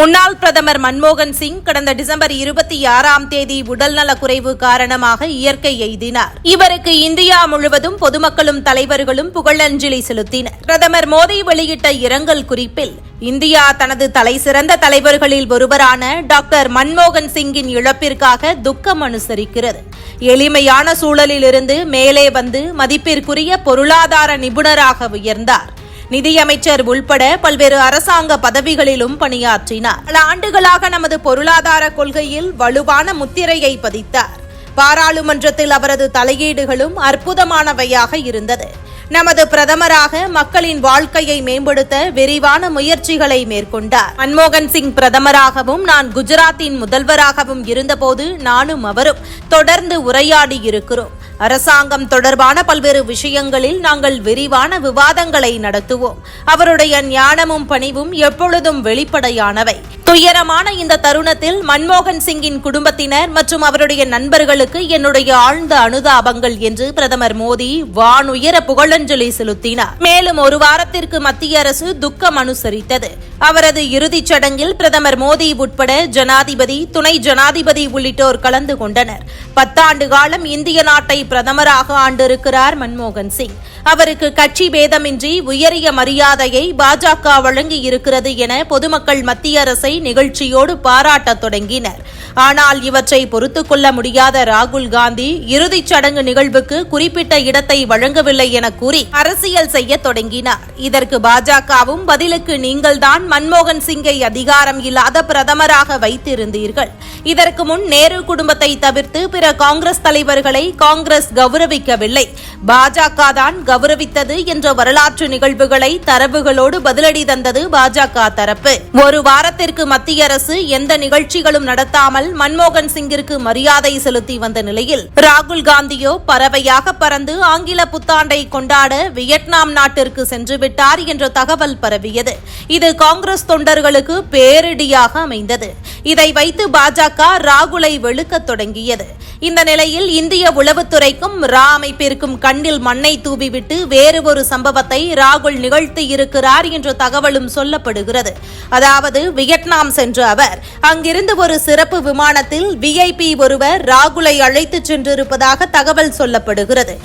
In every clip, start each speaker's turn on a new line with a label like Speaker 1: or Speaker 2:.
Speaker 1: முன்னாள் பிரதமர் மன்மோகன் சிங் கடந்த டிசம்பர் இருபத்தி ஆறாம் தேதி உடல்நலக்குறைவு காரணமாக இயற்கை எய்தினார். இவருக்கு இந்தியா முழுவதும் பொதுமக்களும் தலைவர்களும் புகழஞ்சலி செலுத்தினர். பிரதமர் மோடி வெளியிட்ட இரங்கல் குறிப்பில் இந்தியா தனது தலைசிறந்த தலைவர்களில் ஒருவரான டாக்டர் மன்மோகன் சிங்கின் இழப்பிற்காக துக்கம் அனுசரிக்கிறது. எளிமையான சூழலிலிருந்து மேலே வந்து மதிப்பிற்குரிய பொருளாதார நிபுணராக உயர்ந்தார். நிதியமைச்சர் உள்பட பல்வேறு அரசாங்க பதவிகளிலும் பணியாற்றினார். பல ஆண்டுகளாக நமது பொருளாதார கொள்கையில் வலுவான முத்திரையை பதித்தார். பாராளுமன்றத்தில் அவரது தலையீடுகளும் அற்புதமானவையாக இருந்தது. நமது பிரதமராக மக்களின் வாழ்க்கையை மேம்படுத்த விரிவான முயற்சிகளை மேற்கொண்டார். மன்மோகன் சிங் பிரதமராகவும் நான் குஜராத்தின் முதல்வராகவும் இருந்தபோது நானும் அவரும் தொடர்ந்து உரையாடி இருக்கிறோம். அரசாங்கம் தொடர்பான பல்வேறு விஷயங்களில் நாங்கள் விரிவான விவாதங்களை நடத்துவோம். அவருடைய ஞானமும் பணிவும் எப்பொழுதும் வெளிப்படையானவை. துயரமான இந்த தருணத்தில் மன்மோகன் சிங்கின் குடும்பத்தினர் மற்றும் அவருடைய நண்பர்களுக்கு என்னுடைய ஆழ்ந்த அனுதாபங்கள் என்று பிரதமர் மோடி வானுயர புகழஞ்சலி செலுத்தினார். மேலும் ஒரு வாரத்திற்கு மத்திய அரசு துக்கம் அனுசரித்தது. அவரது இறுதிச் சடங்கில் பிரதமர் மோடி உட்பட ஜனாதிபதி துணை ஜனாதிபதி உள்ளிட்டோர் கலந்து கொண்டனர். பத்தாண்டு காலம் இந்திய நாட்டை பிரதமராக ஆண்டிருக்கிறார் மன்மோகன் சிங். அவருக்கு கட்சி பேதமின்றி உயரிய மரியாதையை பாஜக வழங்கி இருக்கிறது என பொதுமக்கள் மத்திய அரசை நிகழ்ச்சியோடு பாராட்டத் தொடங்கினர். ஆனால் இவற்றை பொறுத்துக் கொள்ள முடியாத ராகுல் காந்தி இறுதிச் சடங்கு நிகழ்வுக்கு குறிப்பிட்ட இடத்தை வழங்கவில்லை என கூறி அரசியல் செய்ய தொடங்கினார். இதற்கு பாஜகவும் பதிலுக்கு நீங்கள்தான் மன்மோகன் சிங்கை அதிகாரம் இல்லாத பிரதமராக வைத்திருந்தீர்கள். இதற்கு முன் நேரு குடும்பத்தை தவிர்த்து பிற காங்கிரஸ் தலைவர்களை காங்கிரஸ் கௌரவிக்கவில்லை. பாஜக தான் கௌரவித்தது என்ற வரலாற்று நிகழ்வுகளை தரவுகளோடு பதிலடி தந்தது பாஜக தரப்பு. ஒரு வாரத்திற்கு மத்திய அரசு எந்த நிகழ்ச்சிகளும் நடத்தாமல் மன்மோகன் சிங்கிற்கு மரியாதை செலுத்தி வந்த நிலையில் ராகுல் காந்தியோ பறவையாக பறந்து ஆங்கில புத்தாண்டை கொண்டாட வியட்நாம் நாட்டிற்கு சென்று விட்டார் என்ற தகவல் பரவியது. இது காங்கிரஸ் தொண்டர்களுக்கு பேரிடியாக அமைந்தது. இதை வைத்து பாஜக ராகுலை வெளுக்கத் தொடங்கியது. இந்த நிலையில் இந்திய உளவுத்துறைக்கும் ரா அமைப்பிற்கும் கண்ணில் மண்ணை தூவிவிட்டு வேறு ஒரு சம்பவத்தை ராகுல் நிகழ்த்தி இருக்கிறார் என்ற தகவலும் சொல்லப்படுகிறது. அதாவது வியட்நாம் சென்ற அவர் அங்கிருந்து ஒரு சிறப்பு விமானத்தில் விஐபி ஒருவர் ராகுலை அழைத்துச் சென்றிருப்பதாக தகவல் சொல்லப்படுகிறது.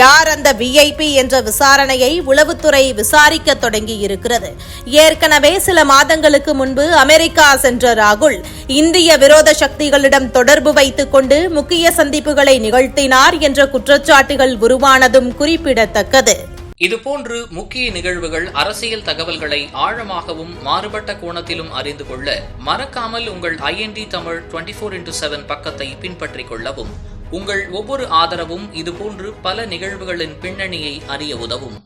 Speaker 1: யார் அந்த விஐபி என்ற விசாரணையை உளவுத்துறை விசாரிக்க தொடங்கி இருக்கிறது ஏற்கனவே சில மாதங்களுக்கு முன்பு அமெரிக்கா சென்ற ராகுல் இந்திய விரோத சக்திகளிடம் தொடர்பு வைத்துக் கொண்டு முக்கிய முக்கிய சந்திப்புகளை நிகழ்த்தினார் என்ற குற்றச்சாட்டுகள் உருவானதும் குறிப்பிடத்தக்கது.
Speaker 2: இதுபோன்று முக்கிய நிகழ்வுகள் அரசியல் தகவல்களை ஆழமாகவும் மாறுபட்ட கோணத்திலும் அறிந்து கொள்ள மறக்காமல் உங்கள் IND Tamil twenty four into seven பக்கத்தை பின்பற்றிக் கொள்ளவும். உங்கள் ஒவ்வொரு ஆதரவும் இதுபோன்று பல நிகழ்வுகளின் பின்னணியை அறிய உதவும்.